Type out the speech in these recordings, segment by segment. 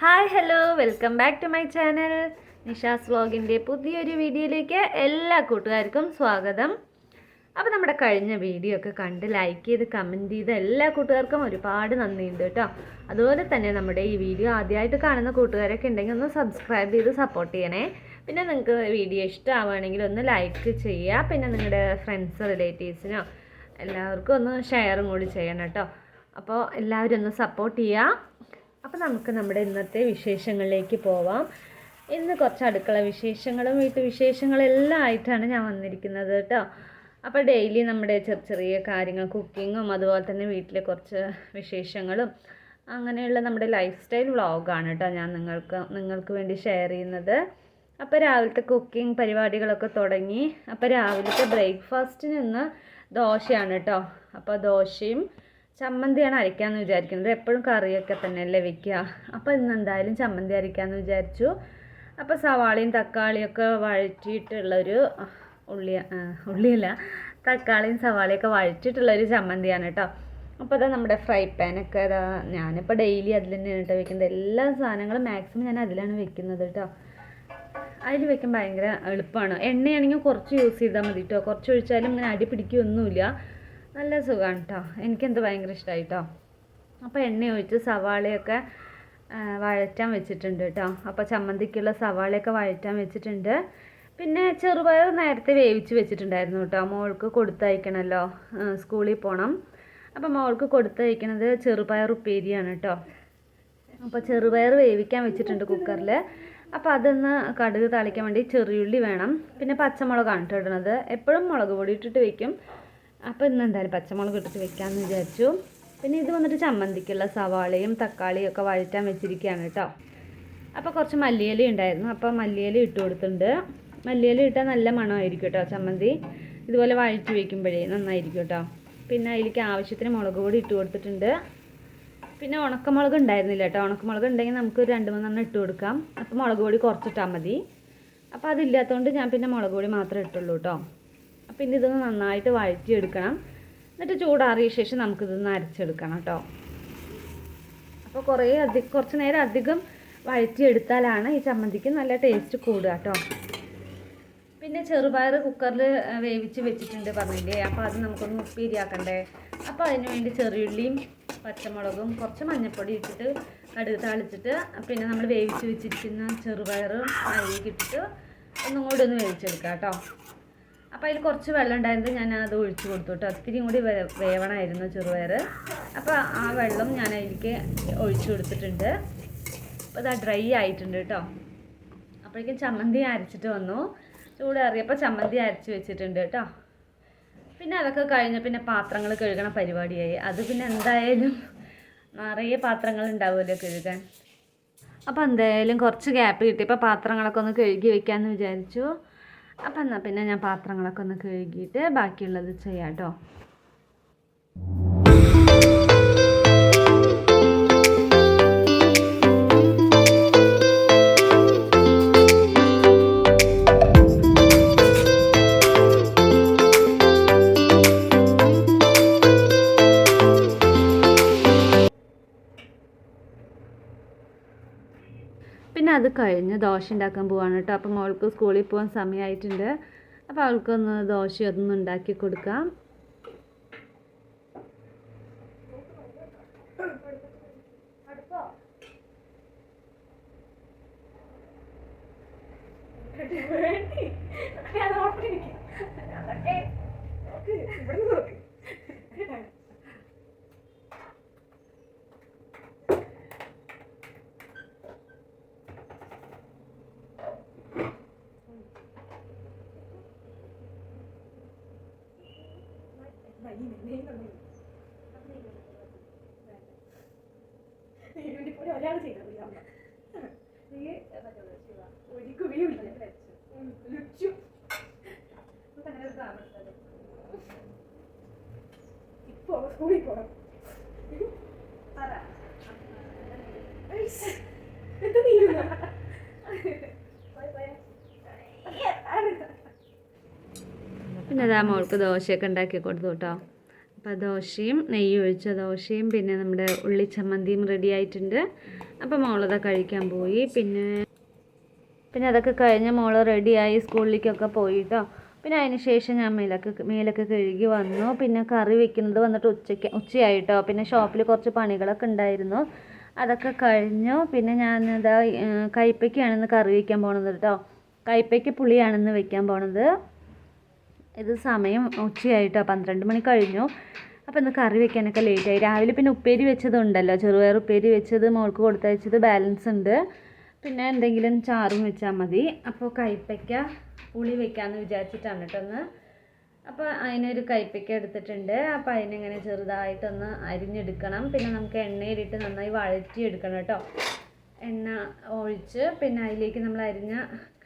Hi hello welcome back to my channel. Nisha's വ്ലോഗിന്റെ പുതിയൊരു വീഡിയോയിലേക്ക് എല്ലാ കൂട്ടുകാർക്കും സ്വാഗതം. അപ്പോൾ നമ്മുടെ കഴിഞ്ഞ വീഡിയോ ഒക്കെ കണ്ട് ലൈക്ക് ചെയ്ത് കമന്റ് ചെയ്ത എല്ലാ കൂട്ടുകാർക്കും ഒരുപാട് നന്ദിയുണ്ട് കേട്ടോ. അതുപോലെ തന്നെ നമ്മുടെ ഈ വീഡിയോ ആദ്യമായിട്ട് കാണുന്ന കൂട്ടുകാരൊക്കെ ഉണ്ടെങ്കിൽ ഒന്ന് സബ്സ്ക്രൈബ് ചെയ്ത് സപ്പോർട്ട് ചെയ്യണേ. പിന്നെ നിങ്ങൾക്ക് വീഡിയോ ഇഷ്ടമാവുകയാണെങ്കിൽ ഒന്ന് ലൈക്ക് ചെയ്യുക. പിന്നെ നിങ്ങളുടെ ഫ്രണ്ട്സ് റിലേറ്റീവ്സിനോ എല്ലാവർക്കും ഒന്ന് ഷെയറും കൂടി ചെയ്യണം കേട്ടോ. അപ്പോൾ എല്ലാവരും ഒന്ന് സപ്പോർട്ട് ചെയ്യുക. അപ്പോൾ നമുക്ക് നമ്മുടെ ഇന്നത്തെ വിശേഷങ്ങളിലേക്ക് പോവാം. ഇന്ന് കുറച്ച് അടുക്കള വിശേഷങ്ങളും വീട്ടു വിശേഷങ്ങളും എല്ലാം ആയിട്ടാണ് ഞാൻ വന്നിരിക്കുന്നത് കേട്ടോ. അപ്പോൾ ഡെയിലി നമ്മുടെ ചെറിയ ചെറിയ കാര്യങ്ങൾ കുക്കിങ്ങും അതുപോലെ തന്നെ വീട്ടിലെ കുറച്ച് വിശേഷങ്ങളും അങ്ങനെയുള്ള നമ്മുടെ ലൈഫ് സ്റ്റൈൽ വ്ളോഗാണ് കേട്ടോ ഞാൻ നിങ്ങൾക്ക് നിങ്ങൾക്ക് വേണ്ടി ഷെയർ ചെയ്യുന്നത്. അപ്പോൾ രാവിലത്തെ കുക്കിംഗ് പരിപാടികളൊക്കെ തുടങ്ങി. അപ്പോൾ രാവിലത്തെ ബ്രേക്ക്ഫാസ്റ്റിന് ഇന്ന് ദോശയാണ് കേട്ടോ. അപ്പോൾ ദോശയും ചമ്മന്തിയാണ് അരയ്ക്കാമെന്ന് വിചാരിക്കുന്നത്. എപ്പോഴും കറിയൊക്കെ തന്നെയല്ലേ വെക്കുക അപ്പോൾ ഇന്ന് എന്തായാലും ചമ്മന്തി അരയ്ക്കാമെന്ന് വിചാരിച്ചു. അപ്പോൾ സവാളയും തക്കാളിയൊക്കെ വഴറ്റിയിട്ടുള്ളൊരു ഉള്ളി ഉള്ളിയല്ല. തക്കാളിയും സവാളയൊക്കെ വഴറ്റിയിട്ടുള്ളൊരു ചമ്മന്തിയാണ് കേട്ടോ. അപ്പോൾ അതാ നമ്മുടെ ഫ്രൈ പാനൊക്കെ അതാ ഞാനിപ്പോൾ ഡെയിലി അതിൽ തന്നെയാണ് കേട്ടോ വെക്കുന്നത്. എല്ലാ സാധനങ്ങളും മാക്സിമം ഞാൻ അതിലാണ് വെക്കുന്നത് കേട്ടോ. അതിൽ വെക്കാൻ ഭയങ്കര എളുപ്പമാണ് എണ്ണയാണെങ്കിൽ കുറച്ച് യൂസ് ചെയ്താൽ മതി കേട്ടോ. കുറച്ച് ഒഴിച്ചാലും ഇങ്ങനെ അടി പിടിക്കുകയൊന്നുമില്ല നല്ല സുഖമാണ് കേട്ടോ എനിക്കെന്ത് ഭയങ്കര ഇഷ്ടമായി കേട്ടോ അപ്പോൾ എണ്ണ ഒഴിച്ച് സവാളയൊക്കെ വഴറ്റാൻ വെച്ചിട്ടുണ്ട് കേട്ടോ അപ്പോൾ ചമ്മന്തിക്കുള്ള സവാളയൊക്കെ വഴറ്റാൻ വെച്ചിട്ടുണ്ട്. പിന്നെ ചെറുപയർ നേരത്തെ വേവിച്ച് വെച്ചിട്ടുണ്ടായിരുന്നു കേട്ടോ മോൾക്ക് കൊടുത്തയക്കണമല്ലോ സ്കൂളിൽ പോകണം അപ്പോൾ മോൾക്ക് കൊടുത്തയക്കണത് ചെറുപയർ ഉപ്പേരിയാണ് കേട്ടോ അപ്പോൾ ചെറുപയർ വേവിക്കാൻ വെച്ചിട്ടുണ്ട് കുക്കറിൽ അപ്പോൾ അതൊന്ന് കടുക് താളിക്കാൻ വേണ്ടി ചെറിയുള്ളി വേണം. പിന്നെ പച്ചമുളകാണ് കേട്ടോ ഇടണത്. എപ്പോഴും മുളക് പൊടി ഇട്ടിട്ട് വെക്കും. അപ്പോൾ ഇന്ന് എന്തായാലും പച്ചമുളക് ഇട്ടിട്ട് വെക്കാമെന്ന് വിചാരിച്ചു. പിന്നെ ഇത് വന്നിട്ട് ചമ്മന്തിക്കുള്ള സവാളയും തക്കാളിയും ഒക്കെ വഴറ്റാൻ വെച്ചിരിക്കുകയാണ് കേട്ടോ. അപ്പോൾ കുറച്ച് മല്ലിയില ഉണ്ടായിരുന്നു. അപ്പോൾ മല്ലിയില ഇട്ട് കൊടുത്തിട്ടുണ്ട്. മല്ലിയില ഇട്ടാൽ നല്ല മണമായിരിക്കും കേട്ടോ ചമ്മന്തി. ഇതുപോലെ വഴറ്റി വയ്ക്കുമ്പോഴേ നന്നായിരിക്കും കേട്ടോ. പിന്നെ അതിലേക്ക് ആവശ്യത്തിന് മുളക് പൊടി ഇട്ട് കൊടുത്തിട്ടുണ്ട്. പിന്നെ ഉണക്കമുളക് ഉണ്ടായിരുന്നില്ല കേട്ടോ. ഉണക്കമുളക് ഉണ്ടെങ്കിൽ നമുക്ക് രണ്ട് മൂന്നെണ്ണം ഇട്ട് കൊടുക്കാം. അപ്പോൾ മുളക് പൊടി കുറച്ചിട്ടാൽ മതി. അപ്പോൾ അതില്ലാത്തതുകൊണ്ട് ഞാൻ പിന്നെ മുളക് പൊടി മാത്രമേ ഇട്ടുള്ളൂ കേട്ടോ. ഇനി ഇതൊന്ന് നന്നായിട്ട് വഴറ്റിയെടുക്കണം. എന്നിട്ട് ചൂടാറിയ ശേഷം നമുക്കിതൊന്ന് അരച്ചെടുക്കണം കേട്ടോ. അപ്പോൾ കുറേ അധികം കുറച്ച് നേരം അധികം വഴറ്റിയെടുത്താലാണ് ഈ ചമ്മന്തിക്ക് നല്ല ടേസ്റ്റ് കൂടുക കേട്ടോ. പിന്നെ ചെറുപയർ കുക്കറിൽ വേവിച്ച് വെച്ചിട്ടുണ്ട് പറഞ്ഞില്ലേ? അപ്പോൾ അത് നമുക്കൊന്ന് ഉപ്പേരിയാക്കണ്ടേ? അപ്പോൾ അതിന് വേണ്ടി ചെറിയുള്ളിയും പച്ചമുളകും കുറച്ച് മഞ്ഞൾപ്പൊടി ഇട്ടിട്ട് കടുക് താളിച്ചിട്ട് പിന്നെ നമ്മൾ വേവിച്ച് വെച്ചിരിക്കുന്ന ചെറുപയറും അരിയൊക്കെ ഇട്ടിട്ട് ഒന്നും കൂടി ഒന്ന് വേവിച്ചെടുക്കാം കേട്ടോ. അപ്പോൾ അതിൽ കുറച്ച് വെള്ളം ഉണ്ടായിരുന്നത് ഞാൻ അത് ഒഴിച്ചു കൊടുത്തു കേട്ടോ. ഒത്തിരി കൂടി വേവണമായിരുന്നു ചെറുപയർ അപ്പോൾ ആ വെള്ളം ഞാൻ അതിലേക്ക് ഒഴിച്ചു കൊടുത്തിട്ടുണ്ട്. അപ്പോൾ അത് ഡ്രൈ ആയിട്ടുണ്ട് കേട്ടോ. അപ്പോഴേക്കും ചമ്മന്തി അരച്ചിട്ട് വന്നു. ചൂടേറിയപ്പോൾ ചമ്മന്തി അരച്ച് വെച്ചിട്ടുണ്ട് കേട്ടോ. പിന്നെ അതൊക്കെ കഴിഞ്ഞ് പിന്നെ പാത്രങ്ങൾ കഴുകണ പരിപാടിയായി. അത് പിന്നെ എന്തായാലും നിറയെ പാത്രങ്ങൾ ഉണ്ടാവുമല്ലോ കഴുകാൻ. അപ്പോൾ എന്തായാലും കുറച്ച് ഗ്യാപ്പ് കിട്ടി. ഇപ്പോൾ പാത്രങ്ങളൊക്കെ ഒന്ന് കഴുകി വെക്കാമെന്ന് വിചാരിച്ചു. അപ്പം എന്നാൽ പിന്നെ ഞാൻ പാത്രങ്ങളൊക്കെ ഒന്ന് കഴുകിയിട്ട് ബാക്കിയുള്ളത് ചെയ്യാം കേട്ടോ പിന്നെ അത് കഴിഞ്ഞ് ദോശ ഉണ്ടാക്കാൻ പോവാണ് കേട്ടോ. അപ്പം മോൾക്ക് സ്കൂളിൽ പോകാൻ സമയമായിട്ടുണ്ട്. അപ്പോൾ അവൾക്കൊന്ന് ദോശ ഒന്ന് ഉണ്ടാക്കി കൊടുക്കാം. 那你奶奶那里。പിന്നെ അതാ മോൾക്ക് ദോശയൊക്കെ ഉണ്ടാക്കി കൊടുത്തു കേട്ടോ അപ്പോൾ ദോശയും നെയ്യ് ഒഴിച്ച ദോശയും പിന്നെ നമ്മുടെ ഉള്ളി ചമ്മന്തിയും റെഡി ആയിട്ടുണ്ട്. അപ്പം മോളത് കഴിക്കാൻ പോയി. പിന്നെ പിന്നെ അതൊക്കെ കഴിഞ്ഞ് മോൾ റെഡിയായി സ്കൂളിലേക്കൊക്കെ പോയിട്ടോ. പിന്നെ അതിന് ശേഷം ഞാൻ മേലൊക്കെ മേലൊക്കെ കഴുകി വന്നു. പിന്നെ കറി വെക്കുന്നത് വന്നിട്ട് ഉച്ചയ്ക്ക് ഉച്ചയായിട്ടോ. പിന്നെ ഷോപ്പിൽ കുറച്ച് പണികളൊക്കെ ഉണ്ടായിരുന്നു. അതൊക്കെ കഴിഞ്ഞു. പിന്നെ ഞാൻ ഇതാ കയ്പ്പയ്ക്കാണെന്ന് കറി വയ്ക്കാൻ പോണത് കേട്ടോ. കയ്പ്പയ്ക്ക് പുളിയാണെന്ന് വെക്കാൻ പോണത്. ഇത് സമയം ഉച്ചയായിട്ടോ പന്ത്രണ്ട് മണി കഴിഞ്ഞു. അപ്പോൾ ഇന്ന് കറി വെക്കാനൊക്കെ ലേറ്റായി രാവിലെ പിന്നെ ഉപ്പേരി വെച്ചതുണ്ടല്ലോ ചെറുപയർ ഉപ്പേരി വെച്ചത് മോൾക്ക് കൊടുത്തയച്ചത് ബാലൻസ് ഉണ്ട്. പിന്നെ എന്തെങ്കിലും ചാറും വെച്ചാൽ മതി. അപ്പോൾ കയ്പ്പയ്ക്ക പുളി വെക്കാമെന്ന് വിചാരിച്ചിട്ടാണ് കേട്ടോ ഒന്ന് അപ്പോൾ അതിനൊരു കയ്പ്പയ്ക്ക എടുത്തിട്ടുണ്ട്. അപ്പോൾ അതിനിങ്ങനെ ചെറുതായിട്ടൊന്ന് അരിഞ്ഞെടുക്കണം. പിന്നെ നമുക്ക് എണ്ണയിലിട്ട് നന്നായി വഴറ്റിയെടുക്കണം കേട്ടോ. എണ്ണ ഒഴിച്ച് പിന്നെ അതിലേക്ക് നമ്മൾ അരിഞ്ഞ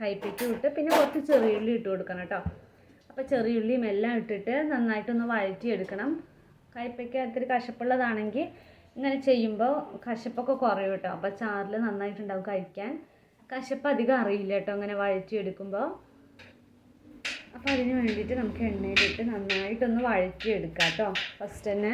കയ്പ്പയ്ക്ക ഇട്ട് പിന്നെ കുറച്ച് ചെറിയുള്ളി ഇട്ട് കൊടുക്കണം കേട്ടോ. അപ്പോൾ ചെറിയുള്ളിയും എല്ലാം ഇട്ടിട്ട് നന്നായിട്ടൊന്ന് വഴറ്റിയെടുക്കണം. കയ്പ്പയ്ക്ക ഇത്തിരി കശപ്പുള്ളതാണെങ്കിൽ ഇങ്ങനെ ചെയ്യുമ്പോൾ കശപ്പൊക്കെ കുറയും കേട്ടോ അപ്പോൾ ചാറിൽ നന്നായിട്ടുണ്ടാവും കഴിക്കാൻ. കശപ്പ് അധികം അറിയില്ല കേട്ടോ അങ്ങനെ വഴറ്റിയെടുക്കുമ്പോൾ അപ്പോൾ അതിന് വേണ്ടിയിട്ട് നമുക്ക് എണ്ണയിലിട്ട് നന്നായിട്ടൊന്ന് വഴറ്റിയെടുക്കാം കേട്ടോ ഫസ്റ്റ് തന്നെ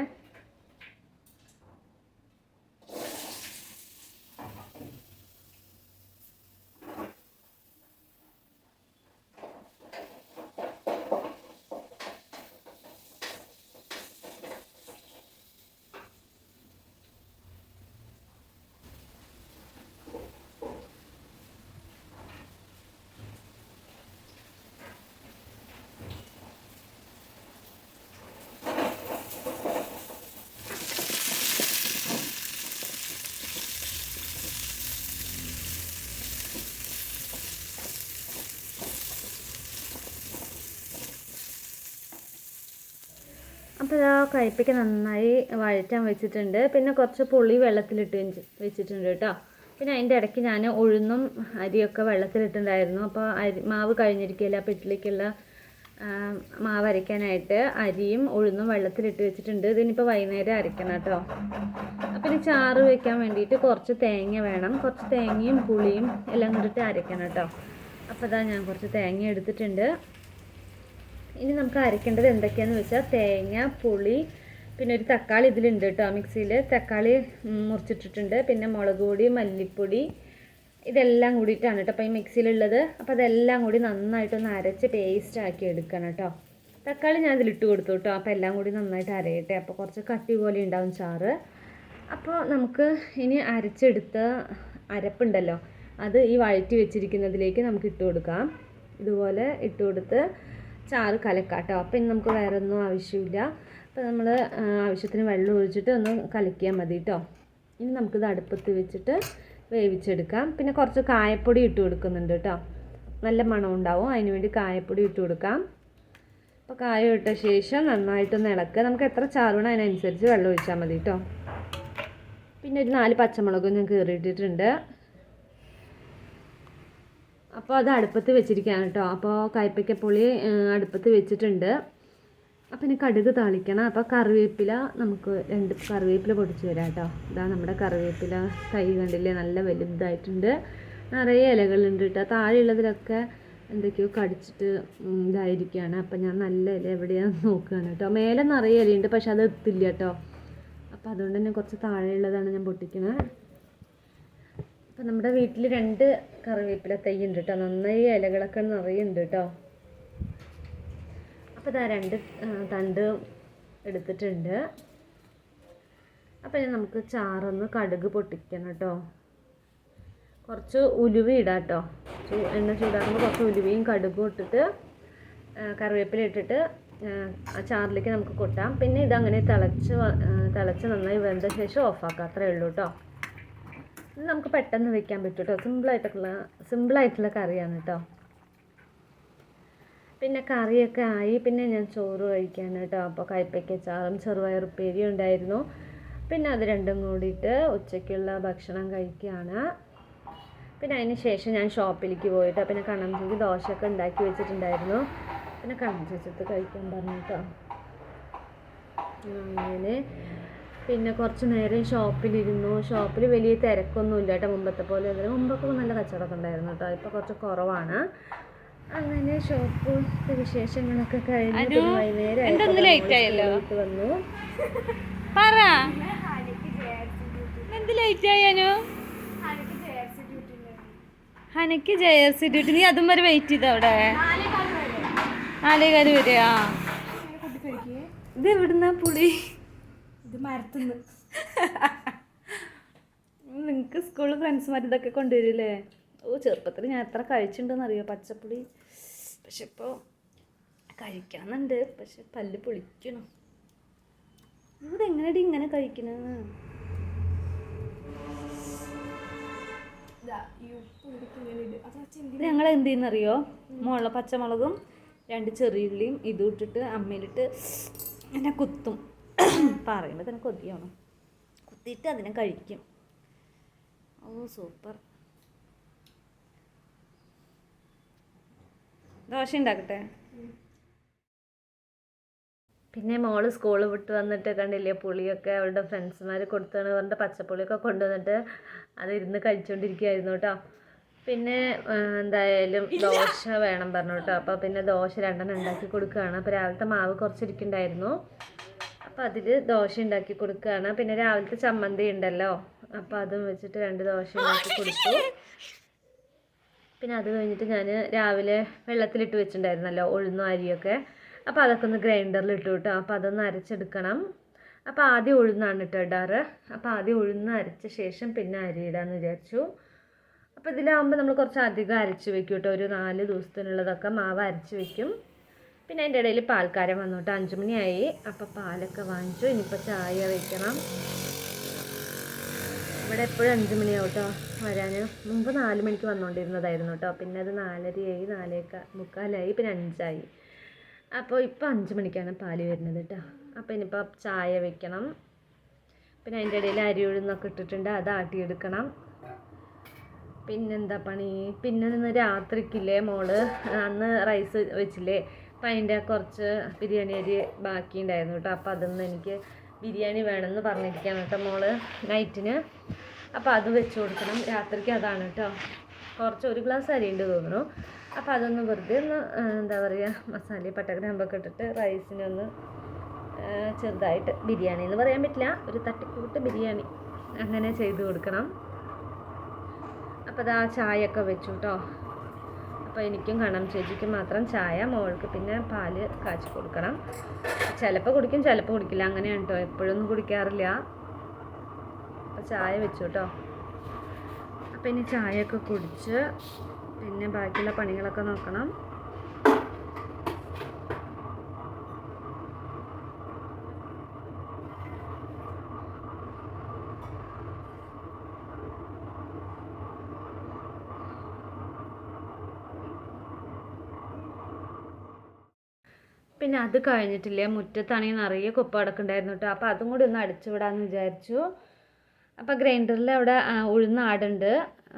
അപ്പോൾ ആ കയ്പ്പയ്ക്ക് നന്നായി വഴറ്റാൻ വെച്ചിട്ടുണ്ട്. പിന്നെ കുറച്ച് പുളി വെള്ളത്തിലിട്ട് വെച്ച് വെച്ചിട്ടുണ്ട് കേട്ടോ. പിന്നെ അതിന്റെ ഇടയ്ക്ക് ഞാൻ ഉഴുന്നും അരിയൊക്കെ വെള്ളത്തിലിട്ടുണ്ടായിരുന്നു. അപ്പോൾ അരി മാവ് കഴിഞ്ഞിരിക്കില്ല അപ്പോൾ ഇഡ്ഡലിക്കുള്ള മാവ് അരയ്ക്കാനായിട്ട് അരിയും ഉഴുന്നും വെള്ളത്തിലിട്ട് വെച്ചിട്ടുണ്ട്. ഇതിനിപ്പോൾ വൈകുന്നേരം അരയ്ക്കണം കേട്ടോ. അപ്പം ഇനി ചാറ് വെക്കാൻ വേണ്ടിയിട്ട് കുറച്ച് തേങ്ങ വേണം. കുറച്ച് തേങ്ങയും പുളിയും എല്ലാം കൂടിയിട്ട് അരയ്ക്കണം കേട്ടോ. അപ്പോൾ ഇതാ ഞാൻ കുറച്ച് തേങ്ങ എടുത്തിട്ടുണ്ട്. ഇനി നമുക്ക് അരയ്ക്കേണ്ടത് എന്തൊക്കെയാന്ന് വെച്ചാൽ തേങ്ങ പുളി പിന്നെ ഒരു തക്കാളി ഇതിലുണ്ട് കേട്ടോ മിക്സിയിൽ തക്കാളി മുറിച്ചിട്ടിട്ടുണ്ട്. പിന്നെ മുളക് പൊടി മല്ലിപ്പൊടി ഇതെല്ലാം കൂടിയിട്ടാണ് കേട്ടോ അപ്പോൾ ഈ മിക്സിയിലുള്ളത്. അപ്പോൾ അതെല്ലാം കൂടി നന്നായിട്ടൊന്ന് അരച്ച് പേസ്റ്റ് ആക്കി എടുക്കണം കേട്ടോ. തക്കാളി ഞാൻ ഇതിലിട്ട് കൊടുത്തു കേട്ടോ. അപ്പോൾ എല്ലാം കൂടി നന്നായിട്ട് അരയട്ടെ. അപ്പോൾ കുറച്ച് കട്ടി പോലെ ഉണ്ടാവും ചാറ്. അപ്പോൾ നമുക്ക് ഇനി അരച്ചെടുത്ത അരപ്പുണ്ടല്ലോ. അത് ഈ വഴറ്റി വെച്ചിരിക്കുന്നതിലേക്ക് നമുക്ക് ഇട്ട് കൊടുക്കാം. ഇതുപോലെ ഇട്ട് കൊടുത്ത് ചാറ് കലക്കാം കേട്ടോ അപ്പം ഇനി നമുക്ക് വേറെ ഒന്നും ആവശ്യമില്ല അപ്പോൾ നമ്മൾ ആവശ്യത്തിന് വെള്ളം ഒഴിച്ചിട്ട് ഒന്ന് കലക്കിയാൽ മതി കേട്ടോ ഇനി നമുക്കിത് അടുപ്പത്ത് വെച്ചിട്ട് വേവിച്ചെടുക്കാം. പിന്നെ കുറച്ച് കായപ്പൊടി ഇട്ട് കൊടുക്കുന്നുണ്ട് കേട്ടോ നല്ല മണം ഉണ്ടാവും. അതിന് വേണ്ടി കായപ്പൊടി ഇട്ട് കൊടുക്കാം. അപ്പോൾ കായം ഇട്ട ശേഷം നന്നായിട്ടൊന്ന് ഇളക്കുക. നമുക്ക് എത്ര ചാറ് വേണം അതിനനുസരിച്ച് വെള്ളം ഒഴിച്ചാൽ മതി കേട്ടോ പിന്നെ ഒരു നാല് പച്ചമുളകും ഞാൻ കീറിയിട്ടിട്ടുണ്ട്. അപ്പോൾ അത് അടുപ്പത്ത് വെച്ചിരിക്കുകയാണ് കേട്ടോ. അപ്പോൾ കയ്പ്പയ്ക്കപ്പുളി അടുപ്പത്ത് വെച്ചിട്ടുണ്ട്. അപ്പം ഇനി കടുക് താളിക്കണം. അപ്പോൾ കറിവേപ്പില നമുക്ക് രണ്ട് കറിവേപ്പില പൊടിച്ച് തരാം കേട്ടോ. ഇതാ നമ്മുടെ കറിവേപ്പില കൈ കണ്ടില്ലേ? നല്ല വലുതായിട്ടുണ്ട്. നിറയെ ഇലകളുണ്ട് കേട്ടോ. താഴെയുള്ളതിലൊക്കെ എന്തൊക്കെയോ കടിച്ചിട്ട് ഇതായിരിക്കുകയാണ്. അപ്പം ഞാൻ നല്ല ഇല എവിടെയാണെന്ന് നോക്കുകയാണ് കേട്ടോ. മേലെ നിറയെ ഇലയുണ്ട് പക്ഷെ അത് എത്തില്ല കേട്ടോ. അപ്പോൾ അതുകൊണ്ട് തന്നെ കുറച്ച് താഴെയുള്ളതാണ് ഞാൻ പൊട്ടിക്കുന്നത് അപ്പം നമ്മുടെ വീട്ടിൽ രണ്ട് കറിവേപ്പില തൈ ഉണ്ട് കേട്ടോ നന്നായി ഇലകളൊക്കെ നിറയുണ്ട് കേട്ടോ അപ്പോൾ ഇതാ രണ്ട് തണ്ട് എടുത്തിട്ടുണ്ട്. അപ്പം ഇനി നമുക്ക് ചാറൊന്ന് കടുക് പൊട്ടിക്കണം കേട്ടോ. കുറച്ച് ഉലുവ ഇടാം കേട്ടോ എണ്ണ ചൂടാക്കുമ്പോൾ കുറച്ച് ഉലുവയും കടുകും ഇട്ടിട്ട് കറിവേപ്പില ഇട്ടിട്ട് ചാറിലേക്ക് നമുക്ക് കൊട്ടാം. പിന്നെ ഇതങ്ങനെ തിളച്ച് തിളച്ച് നന്നായി വെന്ത ശേഷം ഓഫാക്കാം. അത്രയേ ഉള്ളൂ കേട്ടോ. നമുക്ക് പെട്ടെന്ന് വെക്കാൻ പറ്റും കേട്ടോ സിമ്പിളായിട്ടുള്ള സിമ്പിളായിട്ടുള്ള കറിയാണ് കേട്ടോ പിന്നെ കറിയൊക്കെ ആയി. പിന്നെ ഞാൻ ചോറ് കഴിക്കാൻ കേട്ടോ അപ്പോൾ കയ്പ്പയ്ക്ക ചാറും ചെറുപയർ ഉപ്പേരിയും ഉണ്ടായിരുന്നു. പിന്നെ അത് രണ്ടും കൂടിയിട്ട് ഉച്ചയ്ക്കുള്ള ഭക്ഷണം കഴിക്കുകയാണ് പിന്നെ അതിന് ശേഷം ഞാൻ ഷോപ്പിലേക്ക് പോയിട്ട് പിന്നെ കണ്ണം ചേച്ചി ദോശയൊക്കെ ഉണ്ടാക്കി വെച്ചിട്ടുണ്ടായിരുന്നു. പിന്നെ കണ്ണം ചേച്ചത്ത് കഴിക്കാൻ പറഞ്ഞു കേട്ടോ അങ്ങനെ. പിന്നെ കുറച്ച് നേരം ഷോപ്പിലിരുന്നു. ഷോപ്പിൽ വലിയ തിരക്കൊന്നുമില്ല കേട്ടോ മുമ്പത്തെ പോലെ. ഒന്നുമില്ല മുമ്പൊക്കെ നല്ല കച്ചവടമൊക്കെ ഉണ്ടായിരുന്നു കേട്ടോ. ഇപ്പോൾ കുറച്ച് കുറവാണ്. അങ്ങനെ ഷോപ്പ് വിശേഷങ്ങളൊക്കെ കഴിഞ്ഞു വൈകുന്നേരം? വന്നു. പറ. എന്ത് ലേറ്റ് ആയാനു എനിക്ക് ജേഴ്സി ഡ്യൂട്ടി നീ അതും വരെ വെയിറ്റ് ചെയ്ത അവിടെ? നാലേകാൽ വരെയാ ഇത് എവിടുന്നാ പുളി? ഇത് മരത്തുനിന്ന്. നിങ്ങൾക്ക് സ്കൂളിൽ ഫ്രണ്ട്സ്മാർ ഇതൊക്കെ കൊണ്ടുവരില്ലേ? ഓ ചെറുപ്പത്തിൽ ഞാൻ എത്ര കഴിച്ചിട്ടുണ്ടെന്ന് അറിയോ പച്ചപ്പുളി. പക്ഷെ ഇപ്പോൾ കഴിക്കാന്നുണ്ട് പക്ഷെ പല്ല് പൊളിക്കണം. ഇവിടെ എങ്ങനെയാടി ഇങ്ങനെ ഇത് ഞങ്ങൾ എന്ത് ചെയ്യുന്നറിയോ മുള പച്ചമുളകും രണ്ട് ചെറിയുള്ളിയും ഇതും ഇട്ടിട്ട് അമ്മയിലിട്ട് എന്നെ കുത്തും. പറയുമ്പോൾ തന്നെ കൊതിയാണ് കുത്തിയിട്ട് അതിനെ കഴിക്കും. ഓ സൂപ്പർ. ദോശ ഉണ്ടാക്കട്ടെ? പിന്നെ മോൾ സ്കൂൾ വിട്ട് വന്നിട്ട് കണ്ടില്ലേ പുളിയൊക്കെ അവളുടെ ഫ്രണ്ട്സുമാർ കൊടുത്താണ് പറഞ്ഞിട്ട് പച്ചപ്പുളിയൊക്കെ കൊണ്ടുവന്നിട്ട് അത് ഇരുന്ന് കഴിച്ചുകൊണ്ടിരിക്കുകയായിരുന്നു കേട്ടോ. പിന്നെ എന്തായാലും ദോശ വേണം പറഞ്ഞു കേട്ടോ അപ്പോൾ പിന്നെ ദോശ രണ്ടെണ്ണം ഉണ്ടാക്കി കൊടുക്കുകയാണ്. അപ്പോൾ രാവിലത്തെ മാവ് കുറച്ചിരിക്കുന്നുണ്ടായിരുന്നു. അപ്പോൾ അതിൽ ദോശ ഉണ്ടാക്കി കൊടുക്കുകയാണ്. പിന്നെ രാവിലത്തെ ചമ്മന്തി ഉണ്ടല്ലോ. അപ്പോൾ അതും വെച്ചിട്ട് രണ്ട് ദോശ ഉണ്ടാക്കി കൊടുത്തു. പിന്നെ അത് കഴിഞ്ഞിട്ട് ഞാൻ രാവിലെ വെള്ളത്തിലിട്ട് വെച്ചിട്ടുണ്ടായിരുന്നല്ലോ ഉഴുന്നും അരിയൊക്കെ. അപ്പോൾ അതൊക്കെ ഒന്ന് ഗ്രൈൻഡറിൽ ഇട്ടു കേട്ടോ. അപ്പോൾ അതൊന്ന് അരച്ചെടുക്കണം. അപ്പോൾ ആദ്യം ഉഴുന്നാണ് ഇട്ടോ ഇടാറ്. അപ്പോൾ ആദ്യം ഉഴുന്ന് അരച്ച ശേഷം പിന്നെ അരി ഇടാന്ന് വിചാരിച്ചു. അപ്പോൾ ഇതിലാവുമ്പോൾ നമ്മൾ കുറച്ച് അധികം അരച്ച് വെക്കും കേട്ടോ. ഒരു നാല് ദിവസത്തിനുള്ളതൊക്കെ മാവ് അരച്ച് വെക്കും. പിന്നെ അതിന്റെ ഇടയിൽ പാൽക്കാരൻ വന്നു കേട്ടോ അഞ്ച് മണിയായി. അപ്പോൾ പാലൊക്കെ വാങ്ങിച്ചു. ഇനിയിപ്പോൾ ചായ വയ്ക്കണം ഇവിടെ എപ്പോഴും അഞ്ച് മണിയാവും കേട്ടോ വരാൻ മുമ്പ് നാല് മണിക്ക് വന്നുകൊണ്ടിരുന്നതായിരുന്നു കേട്ടോ. പിന്നെ അത് നാലരയായി നാലേക്ക മുക്കാലായി പിന്നെ അഞ്ചായി. അപ്പോൾ ഇപ്പോൾ അഞ്ച് മണിക്കാണ് പാൽ വരുന്നത് കേട്ടോ. അപ്പോൾ ഇനിയിപ്പോൾ ചായ വെക്കണം. പിന്നെ അതിന്റെ ഇടയിൽ അരി ഉഴുന്നൊക്കെ ഇട്ടിട്ടുണ്ട്. അത് ആട്ടിയെടുക്കണം. പിന്നെന്താ പണി? പിന്നെ നിന്ന് രാത്രിക്കില്ലേ മോൾ? അന്ന് റൈസ് വെച്ചില്ലേ? അപ്പം അതിന്റെ കുറച്ച് ബിരിയാണി അരി ബാക്കി ഉണ്ടായിരുന്നു കേട്ടോ. അപ്പോൾ അതൊന്ന് എനിക്ക് ബിരിയാണി വേണമെന്ന് പറഞ്ഞിരിക്കുകയാണ് കേട്ടോ മോൾ നൈറ്റിന്. അപ്പോൾ അത് വെച്ച് കൊടുക്കണം. രാത്രിക്ക് അതാണ് കേട്ടോ. കുറച്ച് ഒരു ഗ്ലാസ് അരി ഉണ്ട് തോന്നുന്നു. അപ്പോൾ അതൊന്ന് വെറുതെ ഒന്ന് എന്താ പറയുക മസാല പട്ടഗ്രാമ്പൊക്കെ ഇട്ടിട്ട് റൈസിനൊന്ന് ആ, ചെറുതായിട്ട് ബിരിയാണി എന്ന് പറയാൻ പറ്റില്ല. ഒരു തട്ടിക്കൂട്ട് ബിരിയാണി അങ്ങനെ ചെയ്ത് കൊടുക്കണം. അപ്പോൾ അതാ ചായയൊക്കെ വെച്ചു കേട്ടോ. അപ്പോൾ എനിക്കും കാണാം. ചേച്ചിക്ക് മാത്രം ചായ മോൾക്ക് പിന്നെ പാൽ കാച്ചി കൊടുക്കണം. ചിലപ്പോൾ കുടിക്കും ചിലപ്പോൾ കുടിക്കില്ല. അങ്ങനെയാണ് കേട്ടോ എപ്പോഴൊന്നും കുടിക്കാറില്ല. അപ്പോൾ ചായ വെച്ചു കേട്ടോ അപ്പോൾ ഇനി ചായയൊക്കെ കുടിച്ച് പിന്നെ ബാക്കിയുള്ള പണികളൊക്കെ നോക്കണം. പിന്നെ അത് കഴിഞ്ഞിട്ടില്ലേ? മുറ്റത്താണെങ്കിൽ നിറയെ കുപ്പ കിടക്കുന്നുണ്ടായിരുന്നു കേട്ടോ അപ്പോൾ അതും കൂടി ഒന്ന് അടിച്ചു വിടാമെന്ന് വിചാരിച്ചു. അപ്പോൾ ഗ്രൈൻഡറിൽ അവിടെ ഉഴുന്ന ആടുണ്ട്.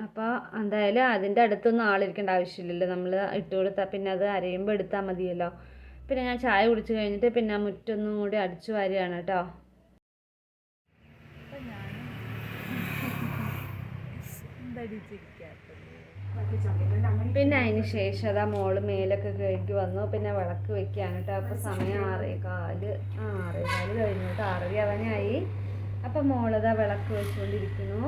അപ്പോൾ എന്തായാലും അതിന്റെ അടുത്തൊന്നും ആളിരിക്കേണ്ട ആവശ്യമില്ലല്ലോ. നമ്മൾ ഇട്ട് കൊടുത്താൽ പിന്നെ അത് അരയുമ്പോൾ എടുത്താൽ മതിയല്ലോ. പിന്നെ ഞാൻ ചായ കുടിച്ച് കഴിഞ്ഞിട്ട് പിന്നെ മുറ്റൊന്നും കൂടി അടിച്ചു വാരുകയാണ് കേട്ടോ പിന്നെ അതിന് ശേഷം അതാ മോൾ മേലൊക്കെ കഴുകി വന്നു. പിന്നെ വിളക്ക് വെക്കുകയാണ് കേട്ടോ അപ്പോൾ സമയം ആറേ കാൽ ആ ആറേ കാൽ കഴിഞ്ഞു. കേട്ടോ ആറര അവനായി അപ്പം മോളതാ വിളക്ക് വെച്ചുകൊണ്ടിരിക്കുന്നു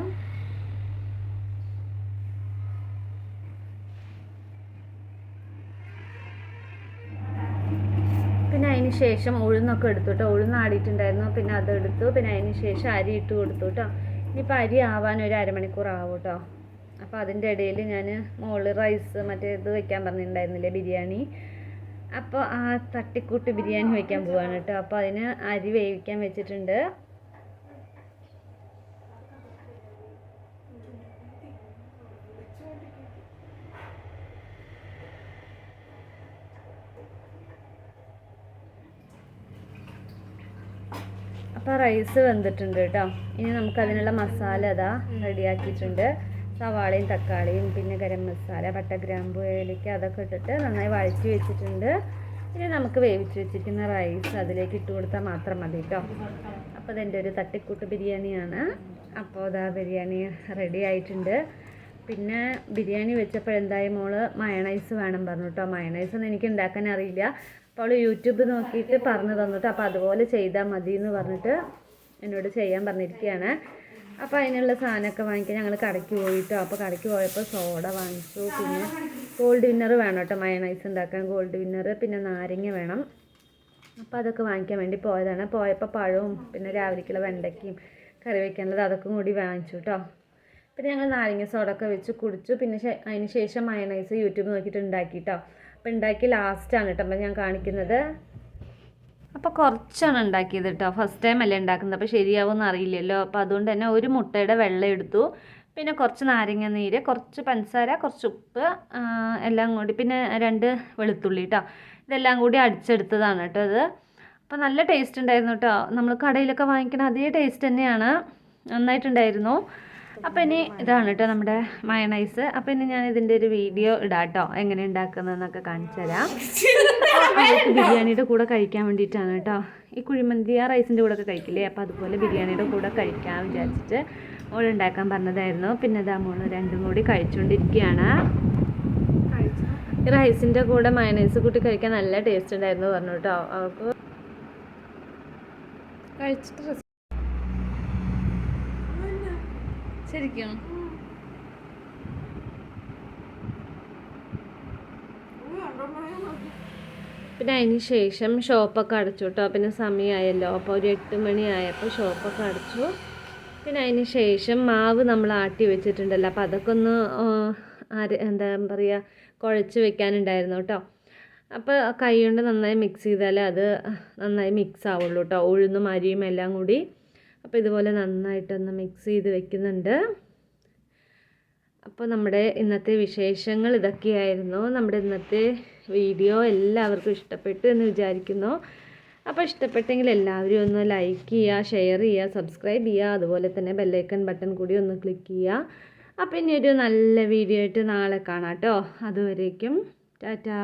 പിന്നെ അതിന് ശേഷം ഉഴുന്നൊക്കെ എടുത്തു കേട്ടോ. ഉഴുന്ന് ആടിയിട്ടുണ്ടായിരുന്നു. പിന്നെ അതെടുത്തു പിന്നെ അതിന് ശേഷം അരി ഇട്ട് കൊടുത്തു കേട്ടോ. ഇനിയിപ്പോൾ അരി ആവാൻ ഒരു അരമണിക്കൂർ ആവും കേട്ടോ. അപ്പോൾ അതിന്റെ ഇടയിൽ ഞാൻ മോൾ റൈസ് മറ്റേ ഇത് വെക്കാൻ പറഞ്ഞിട്ടുണ്ടായിരുന്നില്ലേ ബിരിയാണി. അപ്പോൾ ആ തട്ടിക്കൂട്ട് ബിരിയാണി വെക്കാൻ പോവാണ് കേട്ടോ. അപ്പോൾ അതിന് അരി വേവിക്കാൻ വെച്ചിട്ടുണ്ട്. അപ്പോൾ റൈസ് വെന്തിട്ടുണ്ട് കേട്ടോ. ഇനി നമുക്ക് അതിനുള്ള മസാല അതാ റെഡിയാക്കിയിട്ടുണ്ട് സവാളയും തക്കാളിയും പിന്നെ ഗരം മസാല പട്ട ഗ്രാമ്പു ഏലക്ക അതൊക്കെ ഇട്ടിട്ട് നന്നായി വഴറ്റി വെച്ചിട്ടുണ്ട്. ഇനി നമുക്ക് വേവിച്ച് വെച്ചിരിക്കുന്ന റൈസ് അതിലേക്ക് ഇട്ട് കൊടുത്താൽ മാത്രം മതി കേട്ടോ അപ്പോൾ ഇതെന്റെ ഒരു തട്ടിക്കൂട്ട് ബിരിയാണിയാണ്. അപ്പോൾ അതാ ബിരിയാണി റെഡി ആയിട്ടുണ്ട്. പിന്നെ ബിരിയാണി വെച്ചപ്പോൾ എന്തായി മോൾ? മയണൈസ് വേണം പറഞ്ഞു കേട്ടോ മയണൈസ് ഒന്നും എനിക്ക് ഉണ്ടാക്കാൻ അറിയില്ല. അപ്പോൾ അവൾ യൂട്യൂബ് നോക്കിയിട്ട് പറഞ്ഞു തന്നിട്ട് അപ്പോൾ അതുപോലെ ചെയ്താൽ മതി എന്ന് പറഞ്ഞിട്ട് എന്നോട് ചെയ്യാൻ പറഞ്ഞിരിക്കുകയാണ്. അപ്പോൾ അതിനുള്ള സാധനമൊക്കെ വാങ്ങിക്കാൻ ഞങ്ങൾ കടയ്ക്ക് പോയിട്ടോ. അപ്പോൾ കടയ്ക്ക് പോയപ്പോൾ സോഡ വാങ്ങിച്ചു. പിന്നെ ഗോൾഡ് വിന്നർ വേണം കേട്ടോ. മയണൈസ് ഉണ്ടാക്കാൻ ഗോൾഡ് വിന്നർ പിന്നെ നാരങ്ങ വേണം. അപ്പോൾ അതൊക്കെ വാങ്ങിക്കാൻ വേണ്ടി പോയതാണ്. പോയപ്പോൾ പഴവും പിന്നെ രാവിലേക്കുള്ള വെണ്ടയ്ക്കയും കറി വയ്ക്കാനുള്ളത് അതൊക്കെ കൂടി വാങ്ങിച്ചു കേട്ടോ. പിന്നെ ഞങ്ങൾ നാരങ്ങ സോഡ ഒക്കെ വെച്ച് കുടിച്ചു. പിന്നെ അതിന് ശേഷം മയണൈസ് യൂട്യൂബ് നോക്കിയിട്ട് ഉണ്ടാക്കി കേട്ടോ. അപ്പോൾ ഉണ്ടാക്കി ലാസ്റ്റാണ് കേട്ടോ. അപ്പോൾ ഞാൻ കാണിക്കുന്നത്. അപ്പോൾ കുറച്ചാണ് ഉണ്ടാക്കിയത് കേട്ടോ ഫസ്റ്റ് ടൈം അല്ലേ ഉണ്ടാക്കുന്നത്. അപ്പോൾ ശരിയാവുമെന്ന് അറിയില്ലല്ലോ. അപ്പോൾ അതുകൊണ്ട് തന്നെ ഒരു മുട്ടയുടെ വെള്ളം എടുത്തു. പിന്നെ കുറച്ച് നാരങ്ങ നീര് കുറച്ച് പഞ്ചസാര കുറച്ച് ഉപ്പ് എല്ലാം കൂടി. പിന്നെ രണ്ട് വെളുത്തുള്ളി കേട്ടോ ഇതെല്ലാം കൂടി അടിച്ചെടുത്തതാണ് കേട്ടോ അത് അപ്പോൾ നല്ല ടേസ്റ്റ് ഉണ്ടായിരുന്നു കേട്ടോ നമ്മൾ കടയിലൊക്കെ വാങ്ങിക്കുന്ന അതേ ടേസ്റ്റ് തന്നെയാണ്. നന്നായിട്ടുണ്ടായിരുന്നു. അപ്പോൾ ഇനി ഇതാണ് കേട്ടോ നമ്മുടെ മയണൈസ്. അപ്പോൾ ഇനി ഞാൻ ഇതിന്റെ ഒരു വീഡിയോ ഇടാം കേട്ടോ എങ്ങനെ ഉണ്ടാക്കുന്നതെന്നൊക്കെ കാണിച്ചു തരാം. ബിരിയാണിയുടെ കൂടെ കഴിക്കാൻ വേണ്ടിയിട്ടാണ് കേട്ടോ. ഈ കുഴിമന്തി ആ റൈസിന്റെ കൂടെ ഒക്കെ കഴിക്കില്ലേ? അപ്പോൾ അതുപോലെ ബിരിയാണിയുടെ കൂടെ കഴിക്കാൻ വിചാരിച്ചിട്ട് മോൾ ഉണ്ടാക്കാൻ പറഞ്ഞതായിരുന്നു. പിന്നെ ഇതാ മോൾ രണ്ടും കൂടി കഴിച്ചുകൊണ്ടിരിക്കുകയാണ് ഈ റൈസിന്റെ കൂടെ മയണൈസ് കൂട്ടി കഴിക്കാൻ നല്ല ടേസ്റ്റ് ഉണ്ടായിരുന്നു പറഞ്ഞു കേട്ടോ അവൾക്ക് കഴിച്ചിട്ട് ശരിക്കും. പിന്നെ അതിന് ശേഷം ഷോപ്പൊക്കെ അടച്ചു കേട്ടോ. പിന്നെ സമയമായല്ലോ. അപ്പോൾ ഒരു എട്ട് മണിയായപ്പോൾ ഷോപ്പൊക്കെ അടച്ചു. പിന്നെ അതിന് ശേഷം മാവ് നമ്മൾ ആട്ടി വെച്ചിട്ടുണ്ടല്ലോ. അപ്പോൾ അതൊക്കെ ഒന്ന് ആര് എന്താ പറയുക കുഴച്ച് വെക്കാനുണ്ടായിരുന്നു കേട്ടോ. അപ്പോൾ കൈ കൊണ്ട് നന്നായി മിക്സ് ചെയ്താലേ അത് നന്നായി മിക്സ് ആവുള്ളൂ കേട്ടോ. ഉഴുന്നും അരിയും എല്ലാം കൂടി. അപ്പോൾ ഇതുപോലെ നന്നായിട്ടൊന്ന് മിക്സ് ചെയ്ത് വെക്കുന്നുണ്ട്. അപ്പോൾ നമ്മുടെ ഇന്നത്തെ വിശേഷങ്ങൾ ഇതൊക്കെയായിരുന്നു. നമ്മുടെ ഇന്നത്തെ വീഡിയോ എല്ലാവർക്കും ഇഷ്ടപ്പെട്ടു എന്ന് വിചാരിക്കുന്നു. അപ്പോൾ ഇഷ്ടപ്പെട്ടെങ്കിൽ എല്ലാവരും ഒന്ന് ലൈക്ക് ചെയ്യുക ഷെയർ ചെയ്യുക സബ്സ്ക്രൈബ് ചെയ്യുക അതുപോലെ തന്നെ ബെല്ലൈക്കൺ ബട്ടൺ കൂടി ഒന്ന് ക്ലിക്ക് ചെയ്യുക. അപ്പോൾ ഇനി ഒരു നല്ല വീഡിയോ ആയിട്ട് നാളെ കാണാം കേട്ടോ. അതുവരേക്കും ടാറ്റാ.